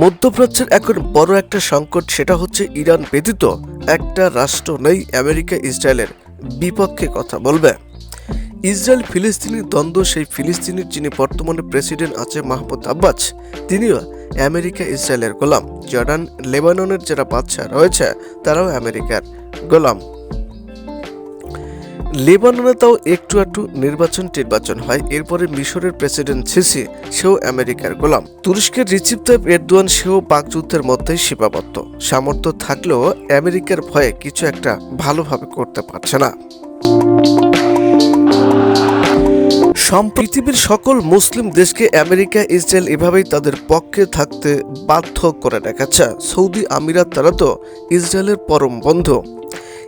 মধ্যপ্রাচ্যের এখন বড় একটা সংকট সেটা হচ্ছে ইরান ব্যতীত একটা রাষ্ট্র নেই আমেরিকা ইসরায়েলের বিপক্ষে কথা বলবে। ইসরায়েল ফিলিস্তিনি দ্বন্দ্ব, সেই ফিলিস্তিনির যিনি বর্তমানে প্রেসিডেন্ট আছে মাহমুদ আব্বাস, তিনিও আমেরিকা ইসরায়েলের গোলাম। জর্ডান, লেবাননের যারা বাদশাহ রয়েছে, তারাও আমেরিকার গোলাম। লেবাননে তাও একটু একটু নির্বাচন টির্বাচন হয়। এরপরে মিশরের প্রেসিডেন্ট সিসি, সেও আমেরিকার গোলাম। তুরস্কের রিচিপ তাইপ এরদোয়ান, সেও বাকযুদ্ধের মধ্যেই সীমাবদ্ধ। সামর্থ্য থাকলেও আমেরিকার ভয়ে কিছু একটা ভালোভাবে করতে পারছে না। পৃথিবীর সকল মুসলিম দেশকে আমেরিকা, ইসরায়েল এভাবেই তাদের পক্ষে থাকতে বাধ্য করে রেখেছে। সৌদি আমিরাত তারা তো ইসরায়েলের পরম বন্ধু।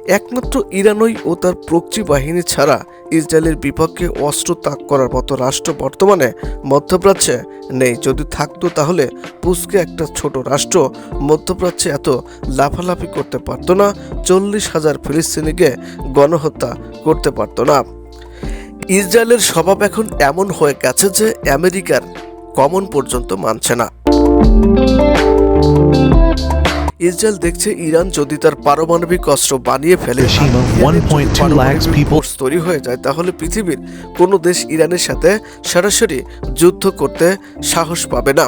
একমাত্র ইরানই ও তার প্রক্সি বাহিনী ছাড়া ইসরায়েলের বিপক্ষে অস্ত্র ত্যাগ করার মতো রাষ্ট্র বর্তমানে মধ্যপ্রাচ্যে নেই। যদি থাকতো তাহলে পুসকে একটা ছোট রাষ্ট্র মধ্যপ্রাচ্যে এত লাফালাফি করতে পারতো না, চল্লিশ হাজার ফিলিস্তিনিকে গণহত্যা করতে পারতো না। ইসরায়েলের স্বভাব এখন এমন হয়ে গেছে যে আমেরিকার কমন পর্যন্ত মানছে না। ইসরায়েল দেখছে ইরান যদি তার পারমাণবিক অস্ত্র বানিয়ে ফেলে Hiroshima, ইরানের যদি 1.2 পারমাণবিক lakhs people- force তৈরি হয়ে যায় তাহলে পৃথিবীর কোনো দেশ ইরানের সাথে সরাসরি যুদ্ধ করতে সাহস পাবে না।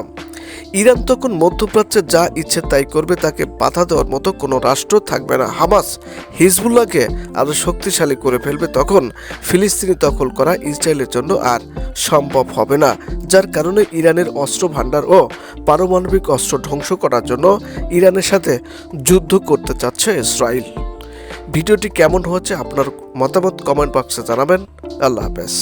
ইরান তখন মধ্যপ্রাচ্যে যা ইচ্ছে তাই করবে, তাকে বাধা দেওয়ার মতো কোনো রাষ্ট্র থাকবে না। হামাস হিজবুল্লাহকে আরও শক্তিশালী করে ফেলবে তখন ফিলিস্তিনি দখল করা ইসরায়েলের জন্য আর সম্ভব হবে না, যার কারণে ইরানের অস্ত্র ভাণ্ডার ও পারমাণবিক অস্ত্র ধ্বংস করার জন্য ইরানের সাথে যুদ্ধ করতে চাচ্ছে ইসরায়েল। ভিডিওটি কেমন হচ্ছে আপনার মতামত কমেন্ট বক্সে জানাবেন। আল্লাহ হাফেজ।